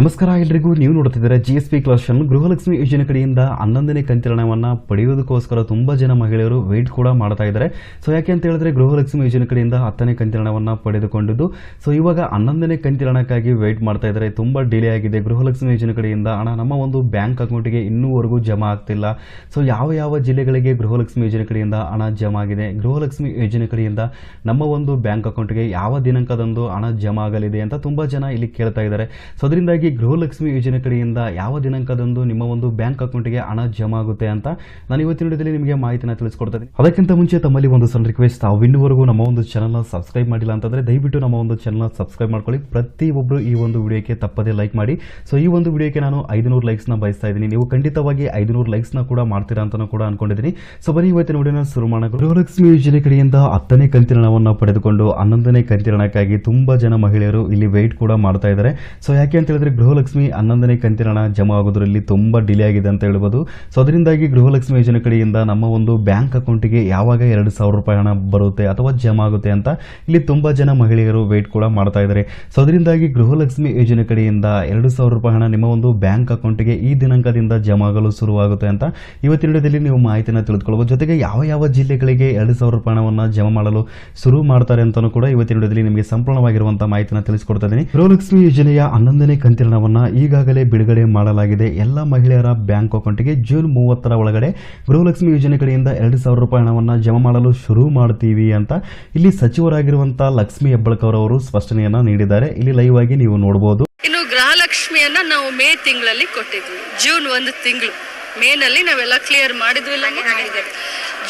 ನಮಸ್ಕಾರ ಎಲ್ರಿಗೂ, ನೀವು ನೋಡ್ತಿದ್ದೀರಾ ಜಿ ಎಸ್ ಪಿ ಕ್ಲಾಶನ್ ಗೃಹಲಕ್ಷ್ಮಿ ಯೋಜನೆ ಕಡೆಯಿಂದ ಹನ್ನೊಂದನೇ ಕಂತಿರಣವನ್ನ ಪಡೆಯೋದಕ್ಕೋಸ್ಕರ ತುಂಬಾ ಜನ ಮಹಿಳೆಯರು ವೆಯ್ಟ್ ಕೂಡ ಮಾಡ್ತಾ ಇದ್ದಾರೆ. ಸೊ ಯಾಕೆ ಅಂತ ಹೇಳಿದ್ರೆ ಗೃಹಲಕ್ಷ್ಮಿ ಯೋಜನೆ ಕಡೆಯಿಂದ ಹತ್ತನೇ ಕಂತಿರಣವನ್ನ ಪಡೆದುಕೊಂಡಿದ್ದು. ಸೊ ಇವಾಗ ಹನ್ನೊಂದನೇ ಕಂತಿರಣಕ್ಕಾಗಿ ವೆಯ್ಟ್ ಮಾಡ್ತಾ ಇದ್ದಾರೆ. ತುಂಬಾ ಡಿಲೇ ಆಗಿದೆ. ಗೃಹಲಕ್ಷ್ಮಿ ಯೋಜನೆ ಕಡೆಯಿಂದ ಹಣ ನಮ್ಮ ಒಂದು ಬ್ಯಾಂಕ್ ಅಕೌಂಟಿಗೆ ಇನ್ನೂವರೆಗೂ ಜಮಾ ಆಗ್ತಿಲ್ಲ. ಸೊ ಯಾವ ಯಾವ ಜಿಲ್ಲೆಗಳಿಗೆ ಗೃಹಲಕ್ಷ್ಮಿ ಯೋಜನೆ ಕಡೆಯಿಂದ ಹಣ ಜಮಾ ಆಗಿದೆ? ಗೃಹಲಕ್ಷ್ಮಿ ಯೋಜನೆ ಕಡೆಯಿಂದ ನಮ್ಮ ಒಂದು ಬ್ಯಾಂಕ್ ಅಕೌಂಟ್ಗೆ ಯಾವ ದಿನಾಂಕದಂದು ಹಣ ಜಮಾ ಆಗಲಿದೆ ಅಂತ ತುಂಬಾ ಜನ ಇಲ್ಲಿ ಕೇಳ್ತಾ ಇದ್ದಾರೆ. ಸೊ ಅದರಿಂದಾಗಿ ಗೃಹಲಕ್ಷ್ಮಿ ಯೋಜನೆ ಕಡೆಯಿಂದ ಯಾವ ದಿನಾಂಕದಂದು ನಿಮ್ಮ ಒಂದು ಬ್ಯಾಂಕ್ ಅಕೌಂಟ್ಗೆ ಹಣ ಜಮಾ ಆಗುತ್ತೆ ಅಂತ ನಾನು ಇವತ್ತಿನ ವಿಡಿಯೋದಲ್ಲಿ ನಿಮಗೆ ಮಾಹಿತಿನ ತಿಳಿಸ್ಕೊಡ್ತಾ ಇದ್ದೀನಿ. ಅದಕ್ಕಿಂತ ಮುಂಚೆ ತಮ್ಮಲ್ಲಿ ಒಂದು ಸಣ್ಣ ರಿಕ್ವೆಸ್ಟ್ ತಾವು ಇನ್ನುವರೆಗೂ ನಮ್ಮ ಒಂದು ಚಾನಲ್ನ ಸಬ್ಸ್ಕ್ರೈಬ್ ಮಾಡಿಲ್ಲ ಅಂತಂದ್ರೆ ದಯವಿಟ್ಟು ನಮ್ಮ ಒಂದು ಚಾನಲ್ನ ಸಬ್ಸ್ಕ್ರೈಬ್ ಮಾಡ್ಕೊಳ್ಳಿ. ಪ್ರತಿಯೊಬ್ಬರು ಈ ಒಂದು ವಿಡಿಯೋಕ್ಕೆ ತಪ್ಪದೇ ಲೈಕ್ ಮಾಡಿ. ಸೊ ಈ ಒಂದು ವಿಡಿಯೋಕ್ಕೆ ನಾನು ಐದುನೂರು ಲೈಕ್ಸ್ನ ಬಯಸ್ತಾ ಇದ್ದೀನಿ. ನೀವು ಖಂಡಿತವಾಗಿ ಐದುನೂರು ಲೈಕ್ಸ್ನ ಕೂಡ ಮಾಡ್ತೀರಾ ಅಂತ ಕೂಡ ಅನ್ಕೊಂಡಿದ್ದೀನಿ. ಸೊ ಬನ್ನಿ ಇವತ್ತಿನ ವಿಡಿಯೋನ ಶುರು ಮಾಡೋಣ. ಗೃಹಲಕ್ಷ್ಮಿ ಯೋಜನೆ ಕಡೆಯಿಂದ ಹತ್ತನೇ ಕಂತಿರಣವನ್ನು ಪಡೆದುಕೊಂಡು ಹನ್ನೊಂದನೇ ಕಂತಿರಣಕ್ಕಾಗಿ ತುಂಬಾ ಜನ ಮಹಿಳೆಯರು ಇಲ್ಲಿ ವೆಯ್ಟ್ ಕೂಡ ಮಾಡ್ತಾ ಇದ್ದಾರೆ. ಸೊ ಯಾಕೆ ಅಂತ ಹೇಳಿದ್ರೆ ಗೃಹಲಕ್ಷ್ಮಿ ಹನ್ನೊಂದನೇ ಕಂತಿನ ಹಣ ಜಮಾ ಆಗೋದ್ರಲ್ಲಿ ತುಂಬಾ ಡಿಲೇ ಆಗಿದೆ ಅಂತ ಹೇಳ್ಬೋದು. ಸೊ ಅದರಿಂದಾಗಿ ಗೃಹಲಕ್ಷ್ಮಿ ಯೋಜನೆ ಕಡೆಯಿಂದ ನಮ್ಮ ಒಂದು ಬ್ಯಾಂಕ್ ಅಕೌಂಟಿಗೆ ಯಾವಾಗ ಎರಡು ಸಾವಿರ ರೂಪಾಯಿ ಹಣ ಬರುತ್ತೆ ಅಥವಾ ಜಮಾ ಆಗುತ್ತೆ ಅಂತ ಇಲ್ಲಿ ತುಂಬಾ ಜನ ಮಹಿಳೆಯರು ವೇಟ್ ಕೂಡ ಮಾಡ್ತಾ ಇದ್ದಾರೆ. ಸೊ ಅದರಿಂದಾಗಿ ಗೃಹಲಕ್ಷ್ಮಿ ಯೋಜನೆ ಕಡೆಯಿಂದ ಎರಡು ಸಾವಿರ ರೂಪಾಯಿ ಹಣ ನಿಮ್ಮ ಒಂದು ಬ್ಯಾಂಕ್ ಅಕೌಂಟ್ಗೆ ಈ ದಿನಾಂಕದಿಂದ ಜಮಾ ಆಗಲು ಶುರುವಾಗುತ್ತೆ ಅಂತ ಇವತ್ತಿನ ವಿಡಿಯೋದಲ್ಲಿ ನೀವು ಮಾಹಿತಿಯನ್ನು ತಿಳಿದುಕೊಳ್ಳಬಹುದು ಜೊತೆಗೆ ಯಾವ ಯಾವ ಜಿಲ್ಲೆಗಳಿಗೆ ಎರಡು ಸಾವಿರ ರೂಪಾಯಿ ಹಣವನ್ನು ಜಮಾ ಮಾಡಲು ಶುರು ಮಾಡ್ತಾರೆ ಅಂತಾನೂ ಕೂಡ ಇವತ್ತಿನ ವಿಡಿಯೋದಲ್ಲಿ ನಿಮಗೆ ಸಂಪೂರ್ಣವಾಗಿರುವಂತಹ ಮಾಹಿತಿಯನ್ನು ತಿಳಿಸ್ಕೊಡ್ತಾ ಇದ್ದೀನಿ. ಗೃಹಲಕ್ಷ್ಮಿ ಯೋಜನೆಯ ಹನ್ನೊಂದನೇ ಕಂತಿರಣವನ್ನ ಈಗಾಗಲೇ ಬಿಡುಗಡೆ ಮಾಡಲಾಗಿದೆ. ಎಲ್ಲ ಮಹಿಳೆಯರ ಬ್ಯಾಂಕ್ ಅಕೌಂಟ್ಗೆ ಜೂನ್ ಮೂವತ್ತರ ಒಳಗಡೆ ಗೃಹಲಕ್ಷ್ಮಿ ಯೋಜನೆ ಕಡೆಯಿಂದ ಎರಡು ಸಾವಿರ ರೂಪಾಯಿ ಹಣವನ್ನು ಜಮಾ ಮಾಡಲು ಶುರು ಮಾಡ್ತೀವಿ ಅಂತ ಇಲ್ಲಿ ಸಚಿವರಾಗಿರುವಂತಹ ಲಕ್ಷ್ಮಿ ಹೆಬ್ಬಳ್ಕರ್ ಅವರು ಸ್ಪಷ್ಟನೆಯನ್ನ ನೀಡಿದ್ದಾರೆ. ಇಲ್ಲಿ ಲೈವ್ ಆಗಿ ನೀವು ನೋಡಬಹುದು ಇನ್ನು ಗೃಹಲಕ್ಷ್ಮಿಯನ್ನ ನಾವು ಮೇ ತಿಂಗಳಲ್ಲಿ ಕೊಟ್ಟಿದ್ವಿ ಜೂನ್ ಒಂದು ತಿಂಗಳು. ಮೇನಲ್ಲಿ ನಾವೆಲ್ಲ ಕ್ಲಿಯರ್ ಮಾಡಿದ್ವಿ ಇಲ್ಲ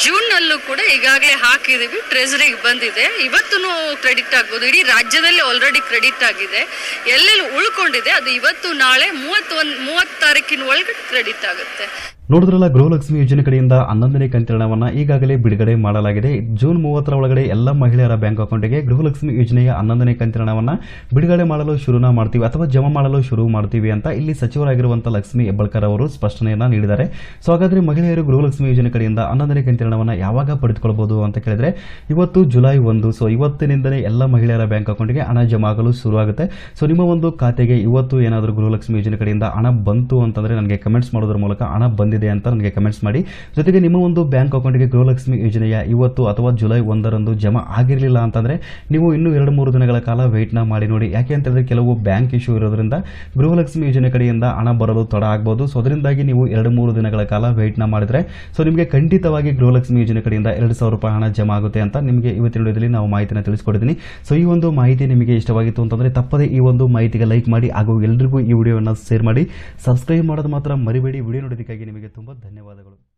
ಜೂನ್ ನಲ್ಲೂ ಕೂಡ ಈಗಾಗಲೇ ಹಾಕಿದೀವಿ ಟ್ರೆಜರಿಗೆ ಬಂದಿದೆ. ಇವತ್ತು ಕ್ರೆಡಿಟ್ ಆಗ್ಬೋದು. ಇಡೀ ರಾಜ್ಯದಲ್ಲಿ ಆಲ್ರೆಡಿ ಕ್ರೆಡಿಟ್ ಆಗಿದೆ. ಎಲ್ಲೆಲ್ಲಿ ಉಳ್ಕೊಂಡಿದೆ ಅದು ಇವತ್ತು ನಾಳೆ ಮೂವತ್ತೊಂದು ಮೂವತ್ತು ತಾರೀಕಿನ ಒಳಗಡೆ ಕ್ರೆಡಿಟ್ ಆಗುತ್ತೆ. ನೋಡಿದ್ರಲ್ಲ, ಗೃಹಲಕ್ಷ್ಮಿ ಯೋಜನೆ ಕಡೆಯಿಂದ ಹನ್ನೊಂದನೇ ಕಂತಿರಣವನ್ನು ಈಗಾಗಲೇ ಬಿಡುಗಡೆ ಮಾಡಲಾಗಿದೆ. ಜೂನ್ ಮೂವತ್ತರ ಒಳಗಡೆ ಎಲ್ಲ ಮಹಿಳೆಯರ ಬ್ಯಾಂಕ್ ಅಕೌಂಟ್ಗೆ ಗೃಹಲಕ್ಷ್ಮಿ ಯೋಜನೆಯ ಹನ್ನೊಂದನೇ ಕಂತಿರಣವನ್ನು ಬಿಡುಗಡೆ ಮಾಡಲು ಶುರುನ ಮಾಡ್ತೀವಿ ಅಥವಾ ಜಮಾ ಮಾಡಲು ಶುರು ಮಾಡ್ತೀವಿ ಅಂತ ಇಲ್ಲಿ ಸಚಿವರಾಗಿರುವಂತಹ ಲಕ್ಷ್ಮಿ ಹೆಬ್ಬಳ್ಕರ್ ಅವರು ಸ್ಪಷ್ಟನೆಯನ್ನ ನೀಡಿದ್ದಾರೆ. ಸೊ ಹಾಗಾದ್ರೆ ಮಹಿಳೆಯರು ಗೃಹಲಕ್ಷ್ಮಿ ಯೋಜನೆ ಕಡೆಯಿಂದ ಹನ್ನೊಂದನೇ ಕಂತಿರಣವನ್ನು ಯಾವಾಗ ಪಡೆದುಕೊಳ್ಳಬಹುದು ಅಂತ ಕೇಳಿದ್ರೆ, ಇವತ್ತು ಜುಲೈ ಒಂದು. ಸೊ ಇವತ್ತಿನಿಂದಲೇ ಎಲ್ಲ ಮಹಿಳೆಯರ ಬ್ಯಾಂಕ್ ಅಕೌಂಟ್ಗೆ ಹಣ ಜಮಾ ಆಗಲು ಶುರುವಾಗುತ್ತೆ ಸೊ ನಿಮ್ಮ ಒಂದು ಖಾತೆಗೆ ಇವತ್ತು ಏನಾದರೂ ಗೃಹಲಕ್ಷ್ಮಿ ಯೋಜನೆ ಕಡೆಯಿಂದ ಹಣ ಬಂತು ಅಂತಂದ್ರೆ ನನಗೆ ಕಮೆಂಟ್ಸ್ ಮಾಡೋದ್ರ ಮೂಲಕ ಹಣ ಬಂದಿದೆ ಅಂತ ನನಗೆ ಕಮೆಂಟ್ಸ್ ಮಾಡಿ. ಜೊತೆಗೆ ನಿಮ್ಮ ಒಂದು ಬ್ಯಾಂಕ್ ಅಕೌಂಟ್ಗೆ ಗೃಹಲಕ್ಷ್ಮಿ ಯೋಜನೆಯ ಇವತ್ತು ಅಥವಾ ಜುಲೈ ಒಂದರಂದು ಜಮಾ ಆಗಿರಲಿಲ್ಲ ಅಂತಂದರೆ ನೀವು ಇನ್ನೂ ಎರಡು ಮೂರು ದಿನಗಳ ಕಾಲ ವೆಯ್ಟ್ನ ಮಾಡಿ ನೋಡಿ. ಯಾಕೆ ಅಂತ ಕೆಲವು ಬ್ಯಾಂಕ್ ಇಶ್ಯೂ ಇರೋದ್ರಿಂದ ಗೃಹಲಕ್ಷ್ಮಿ ಯೋಜನೆ ಕಡೆಯಿಂದ ಹಣ ಬರಲು ತಡ ಆಗ್ಬೋದು. ಸೊ ಅದರಿಂದಾಗಿ ನೀವು ಎರಡು ಮೂರು ದಿನಗಳ ಕಾಲ ವೆಯ್ಟ್ನ ಮಾಡಿದ್ರೆ ಸೊ ನಿಮಗೆ ಖಂಡಿತವಾಗಿ ಗೃಹಲಕ್ಷ್ಮಿ ಯೋಜನೆ ಕಡೆಯಿಂದ ಎರಡು ಸಾವಿರ ರೂಪಾಯಿ ಹಣ ಜಮಾ ಆಗುತ್ತೆ ಅಂತ ನಿಮಗೆ ಇವತ್ತಿನ ವಿಡಿಯೋದಲ್ಲಿ ನಾವು ಮಾಹಿತಿನ ತಿಳಿಸ್ಕೊಡ್ತೀನಿ ಸೊ ಈ ಒಂದು ಮಾಹಿತಿ ನಿಮಗೆ ಇಷ್ಟವಾಗಿತ್ತು ಅಂತಂದರೆ ತಪ್ಪದೇ ಈ ಒಂದು ಮಾಹಿತಿಗೆ ಲೈಕ್ ಮಾಡಿ ಹಾಗೂ ಎಲ್ರಿಗೂ ಈ ವಿಡಿಯೋವನ್ನು ಶೇರ್ ಮಾಡಿ. ಸಬ್ಸ್ಕ್ರೈಬ್ ಮಾಡೋದು ಮಾತ್ರ ಮರಿಬೇಡಿ. ವಿಡಿಯೋ ನೋಡೋದಕ್ಕಾಗಿ ತುಂಬ ಧನ್ಯವಾದಗಳು.